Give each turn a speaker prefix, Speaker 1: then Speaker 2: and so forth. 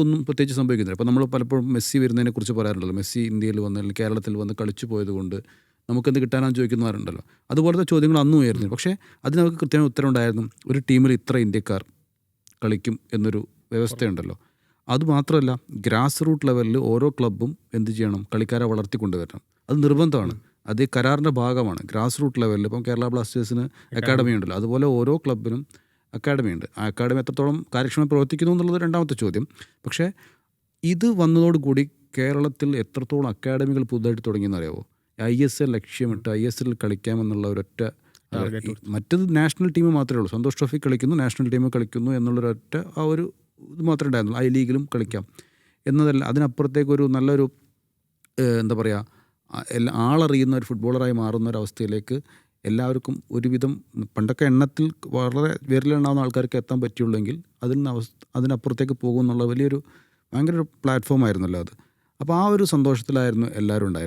Speaker 1: ഒന്നും പ്രത്യേകിച്ച് സംഭവിക്കുന്നില്ല. അപ്പോൾ നമ്മൾ പലപ്പോഴും മെസ്സി വരുന്നതിനെക്കുറിച്ച് പറയാറുണ്ടല്ലോ. മെസ്സി ഇന്ത്യയിൽ വന്ന് അല്ലെങ്കിൽ കേരളത്തിൽ വന്ന് കളിച്ചു പോയതുകൊണ്ട് നമുക്കെന്ത് കിട്ടാനാണ് ചോദിക്കുന്നവരുണ്ടല്ലോ. അതുപോലത്തെ ചോദ്യങ്ങൾ അന്നും ഉയർന്നില്ല പക്ഷേ അതിന് നമുക്ക് കൃത്യമായ ഉത്തരം ഉണ്ടായിരുന്നു ഒരു ടീമിൽ ഇത്ര ഇന്ത്യക്കാർ കളിക്കും എന്നൊരു വ്യവസ്ഥയുണ്ടല്ലോ. അതുമാത്രമല്ല ഗ്രാസ് റൂട്ട് ലെവലിൽ ഓരോ ക്ലബ്ബും എന്ത് ചെയ്യണം? കളിക്കാരെ വളർത്തിക്കൊണ്ടുവരണം. അത് നിർബന്ധമാണ്. അത് കരാറിന്റെ ഭാഗമാണ്. ഗ്രാസ് റൂട്ട് ലെവലിൽ ഇപ്പം കേരള ബ്ലാസ്റ്റേഴ്സിന് അക്കാഡമി. ഉണ്ടല്ലോ. അതുപോലെ ഓരോ ക്ലബിനും അക്കാഡമി ഉണ്ട്. ആ അക്കാഡമി എത്രത്തോളം കാര്യക്ഷമമായി പ്രവർത്തിക്കുന്നു എന്നുള്ളത് രണ്ടാമത്തെ ചോദ്യം. പക്ഷേ ഇത് വന്നതോടുകൂടി കേരളത്തിൽ എത്രത്തോളം അക്കാഡമികൾ പുതുതായിട്ട് തുടങ്ങിയെന്ന് അറിയാവോ? ഐ എസ് എൽ ലക്ഷ്യമിട്ട് ഐ എസ് എൽ കളിക്കാമെന്നുള്ള ഒരൊറ്റ മറ്റത് നാഷണൽ ടീം മാത്രമേ ഉള്ളൂ. സന്തോഷ് ട്രോഫി കളിക്കുന്നു നാഷണൽ ടീം കളിക്കുന്നു എന്നുള്ളൊരൊറ്റ ആ ഒരു ഇത് മാത്രമേ ഉണ്ടായിരുന്നുള്ളൂ. ഐ ലീഗിലും കളിക്കാം. എന്നതല്ല അതിനപ്പുറത്തേക്കൊരു നല്ലൊരു എന്താ പറയുക എല്ലാ ആളറിയുന്ന ഒരു ഫുട്ബോളറായി മാറുന്ന ഒരു അവസ്ഥയിലേക്ക് എല്ലാവർക്കും ഒരുവിധം പണ്ടൊക്കെ എണ്ണത്തിൽ വളരെ വിരലെണ്ണാവുന്ന ആൾക്കാർക്ക് എത്താൻ പറ്റുള്ളെങ്കിൽ അതിൽ നിന്ന് അവസ്ഥ അതിനപ്പുറത്തേക്ക് പോകും എന്നുള്ള വലിയൊരു ഭയങ്കര ഒരു പ്ലാറ്റ്ഫോം ആയിരുന്നല്ലോ അത്. അപ്പോൾ ആ ഒരു സന്തോഷത്തിലായിരുന്നു എല്ലാവരും ഉണ്ടായിരുന്നത്.